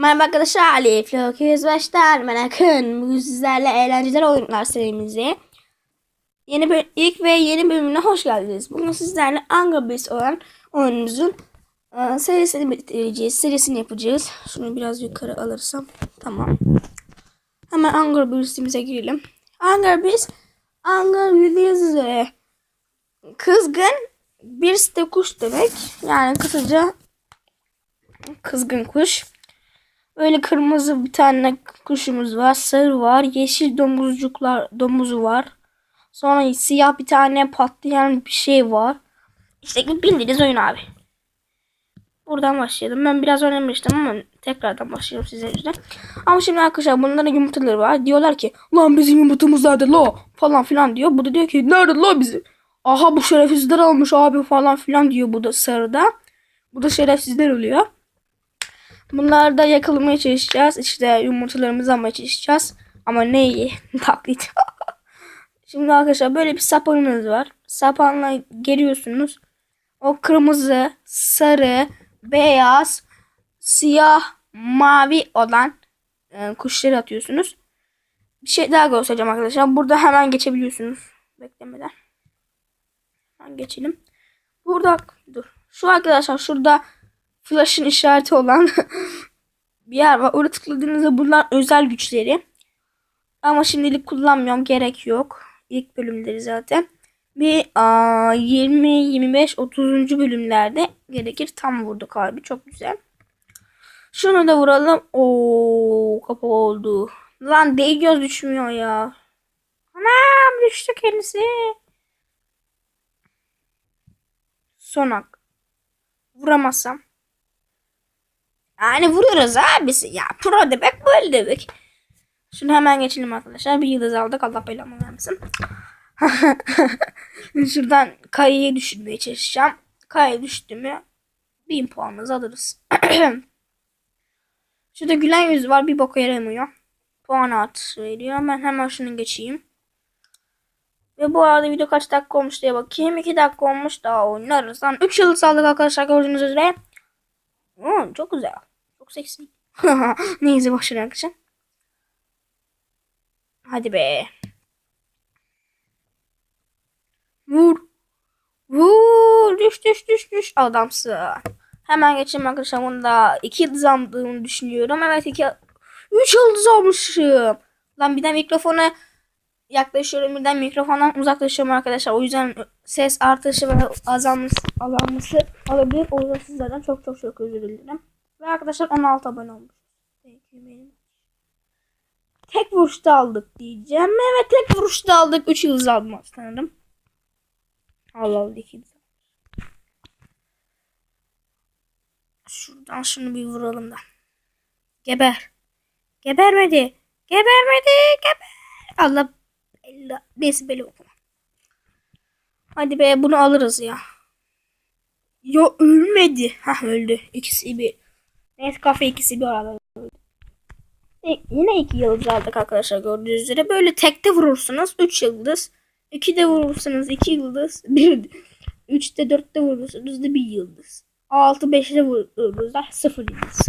Merhaba arkadaşlar Ali Flok 105'ten ben Akın. Bugün sizlerle eğlenceli oyunlar serimizi yeni böl- ilk ve yeni bölümüne hoş geldiniz. Bugün sizlerle Angry Birds olan oyunumuzun e, serisini bitireceğiz. Serisini yapacağız. Şunu biraz yukarı alırsam. Tamam. Hemen Angry Birds'imize girelim. Angry Birds Angry Birds kızgın Birds de kuş demek. Yani kısaca kızgın kuş. Öyle kırmızı bir tane kuşumuz var. Sarı var. Yeşil domuzcuklar domuzu var. Sonra siyah bir tane patlayan bir şey var. İşte bildiğiniz oyun abi. Buradan başlayalım. Ben biraz oynamıştım ama tekrardan başlayalım size yüzden. Ama şimdi arkadaşlar bunların yumurtaları var. Diyorlar ki lan bizim yumurtamız nerede la falan filan diyor. Bu da diyor ki nerede la bizim? Aha bu şerefsizler almış abi falan filan diyor bu da sarıda. Bu da şerefsizler oluyor. Bunları da yakalamaya çalışacağız. İşte yumurtalarımızı almaya çalışacağız. Ama neyi? Taklit. Şimdi arkadaşlar böyle bir sapanınız var. Sapanla geliyorsunuz. O kırmızı, sarı, beyaz, siyah, mavi olan e, kuşları atıyorsunuz. Bir şey daha göstereceğim arkadaşlar. Burada hemen geçebiliyorsunuz. Beklemeden. Hemen geçelim. Burada dur. Şu arkadaşlar şurada flash'ın işareti olan bir yer var. Oraya tıkladığınızda bunlar özel güçleri. Ama şimdilik kullanmıyorum. Gerek yok. İlk bölümleri zaten. Bir aa, 20, 25, 30. bölümlerde gerekir. Tam vurduk abi. Çok güzel. Şunu da vuralım. Oo, kapı oldu. Lan değiyoruz düşmüyor ya. Anam düştü kendisi. Sonak. Vuramazsam. Yani vuruyoruz abisi. Ya pro demek böyle demek. Şunu hemen geçelim arkadaşlar. Bir yıldız aldık. Allah belamı vermesin. Şuradan kayayı düşürmeye çalışacağım. Kaya düştü mü 1000 puanımızı alırız. Şurada gülen yüz var. Bir boka yaramıyor. Puan at veriyor. Ben hemen şunu geçeyim. Ve bu arada video kaç dakika olmuş diye bakayım. 2 dakika olmuş daha oynarız. Lan 3 yıldız aldık arkadaşlar gördüğünüz üzere. Hmm, çok güzel. Çok seksi. Neyse boşver arkadaşlar. Hadi be. Vur. Vur. Düş düş düş düş. Adamsın. Hemen geçelim arkadaşlar. Bunda 2 yıldız aldığımı düşünüyorum. Evet 2 3 yıldız almışım. Lan bir de mikrofona yaklaşıyorum. Birden mikrofondan uzaklaşıyorum arkadaşlar. O yüzden ses artışı ve azalması, azalması olabilir. O yüzden sizlerden çok çok çok özür dilerim. Ve arkadaşlar 16 abone olmuş. Tek vuruşta aldık diyeceğim. Evet tek vuruşta aldık. 3 yıldız aldım sanırım. Allah Allah 2 yıldız. Şuradan şunu bir vuralım da. Geber. Gebermedi. Gebermedi. Geber. Allah. Allah. Neyse böyle okuma. Hadi be bunu alırız ya. Yo ölmedi. Hah öldü. İkisi bir. Neyse kafe ikisi bir arada. E, yine iki yıldız aldık arkadaşlar gördüğünüz üzere. Böyle tekte vurursunuz 3 yıldız. 2'de vurursanız 2 yıldız. 1 3'te 4'te vurursunuz da 1 yıldız. 6 5'te vurursunuzda 0 yıldız.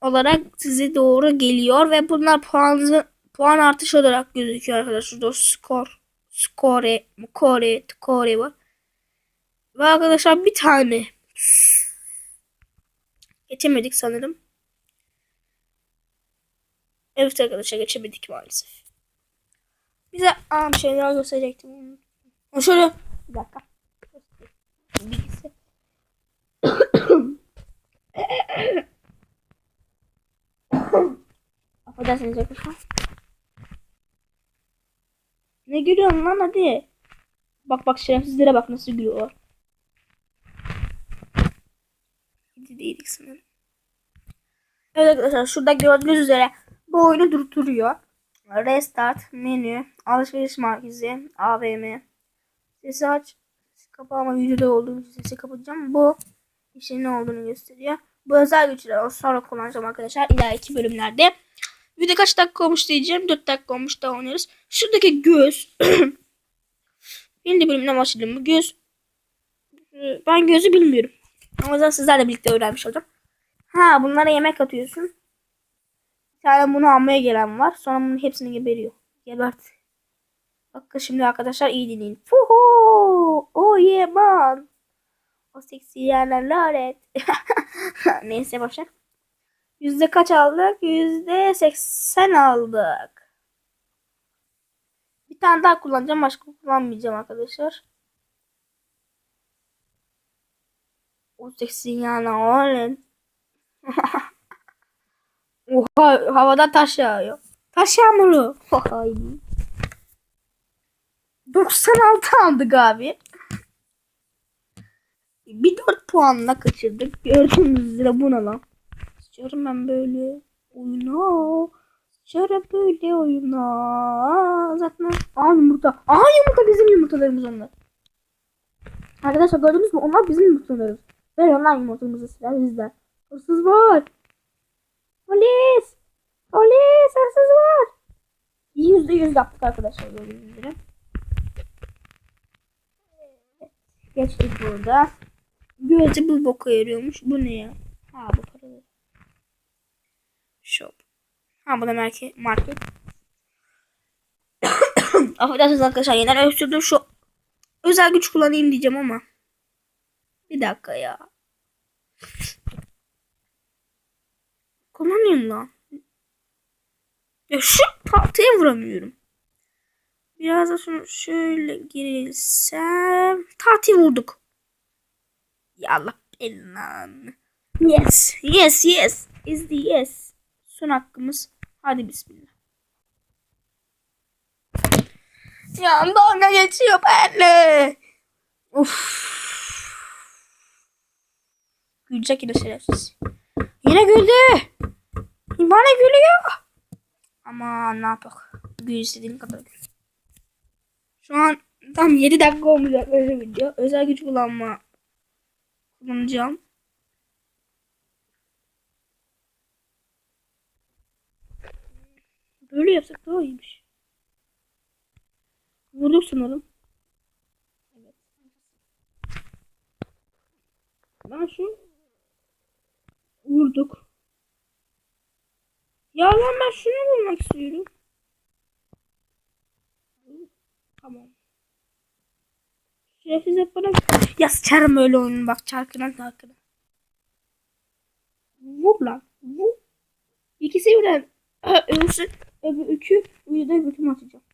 Olarak size doğru geliyor ve bunlar puanınızı puan artış olarak gözüküyor arkadaşlar. Şurada skor, skore, kore, kore var. Ve arkadaşlar bir tane geçemedik sanırım. Evet arkadaşlar geçemedik maalesef. Bize aa, bir şeyler gösterecektim. Ha, Şöyle bir dakika. Affedersiniz arkadaşlar. Ne gülüyorsun lan hadi. Bak bak şerefsizlere bak nasıl gülüyorlar. Hadi değildik sanırım. Evet arkadaşlar şurada gördüğünüz üzere bu oyunu durduruyor. Restart, menü, alışveriş merkezi, AVM. Sesi aç. Kapa ama videoda olduğum için sesi kapatacağım. Bu işin ne olduğunu gösteriyor. Bu özel güçler sonra kullanacağım arkadaşlar ileriki bölümlerde. Video kaç dakika olmuş diyeceğim. 4 dakika olmuş daha oynarız. Şuradaki göz. Birinci bölümden başlayalım. Bu göz. Ben gözü bilmiyorum. O yüzden sizlerle birlikte öğrenmiş olacağım. Ha bunlara yemek atıyorsun. tane bunu almaya gelen var. Sonra bunun hepsini geberiyor. Gebert. Bakın şimdi arkadaşlar iyi dinleyin. Fuhu! Oh yeah man! O seksi yerler lanet. Neyse boşver. Yüzde kaç aldık? Yüzde seksen aldık. Bir tane daha kullanacağım. Başka kullanmayacağım arkadaşlar. O seksi yani lanet. Oha havada taş yağıyor. Taş yağmuru. Vay. 96 aldık abi. Bir 4 puanla kaçırdık. Gördüğünüz üzere bu ne lan? İstiyorum ben böyle oyuna. İstiyorum böyle oyuna. Zaten aa yumurta. Aa yumurta bizim yumurtalarımız onlar. Arkadaşlar gördünüz mü? Onlar bizim yumurtalarımız. Ver onlar yumurtamızı siler bizden. Hırsız var. Polis. Polis hırsız var. Yüzde yüz yaptık arkadaşlar gördüğünüz üzere. Geçtik burada. Gözü bu boka yarıyormuş. Bu ne ya? Ha bu paraları. Shop. Ha bu da market. market. Affedersiniz arkadaşlar yeniden öksürdüm şu özel güç kullanayım diyeceğim ama. Bir dakika ya. Kullanayım lan. Ya şu tahtaya vuramıyorum. Biraz da şunu şöyle girilsem. Tahtaya vurduk. Ya Allah. Yes. Yes yes. Is the yes. Son hakkımız. Hadi bismillah. Ya dalga geçiyor benimle. Uf. Gülecek yine şerefsiz. Yine güldü. Bana gülüyor. Ama ne yapak. Gül istediğin kadar gül. Şu an tam 7 dakika olmuş arkadaşlar video. Özel güç kullanma kullanacağım. Böyle yapsak daha iyiymiş. Vurduk sanırım. Evet. Ben şu vurduk. Ya lan ben şunu vurmak istiyorum. Tamam. Şerefsiz hep bana... Ya sıçarım öyle oyunun bak çarkına çarkına. Vur lan. Vur. İkisi birden ölsün. Öbür üçü videoda götümü atacağım.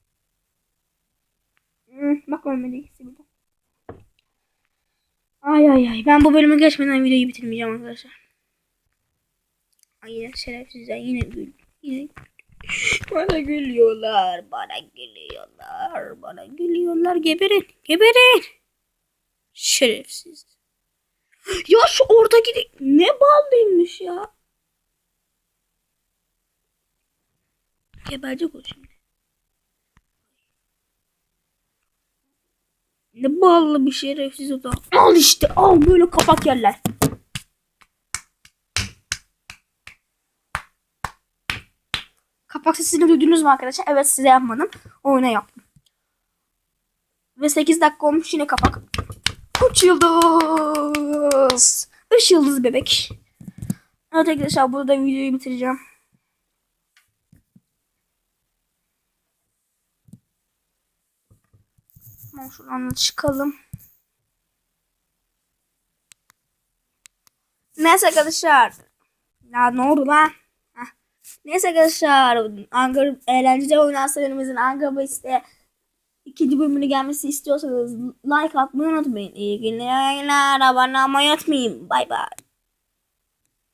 Hmm, bak ölmedi ikisi birden. Ay ay ay. Ben bu bölümü geçmeden videoyu bitirmeyeceğim arkadaşlar. Ay yine şerefsizler yine gül. Yine bana gülüyorlar, bana gülüyorlar, bana gülüyorlar. Geberin, geberin. Şerefsiz. Ya şu oradaki ne ballıymış ya. Geberecek o şimdi. Ne ballı bir şerefsiz o da. Al işte al böyle kapak yerler. Kapak sesini duydunuz mu arkadaşlar? Evet size yapmadım. Oyuna yaptım. Ve 8 dakika olmuş yine kapak. Uç yıldız. Üç yıldız bebek. Evet arkadaşlar burada videoyu bitireceğim. Hemen şuradan çıkalım. Neyse arkadaşlar. Ya ne oldu lan? Neyse arkadaşlar. Ankara eğlenceli oyun hastalarımızın Ankara işte ikinci bölümünü gelmesi istiyorsanız like atmayı unutmayın. İyi günler. Abone olmayı unutmayın. Bay bay.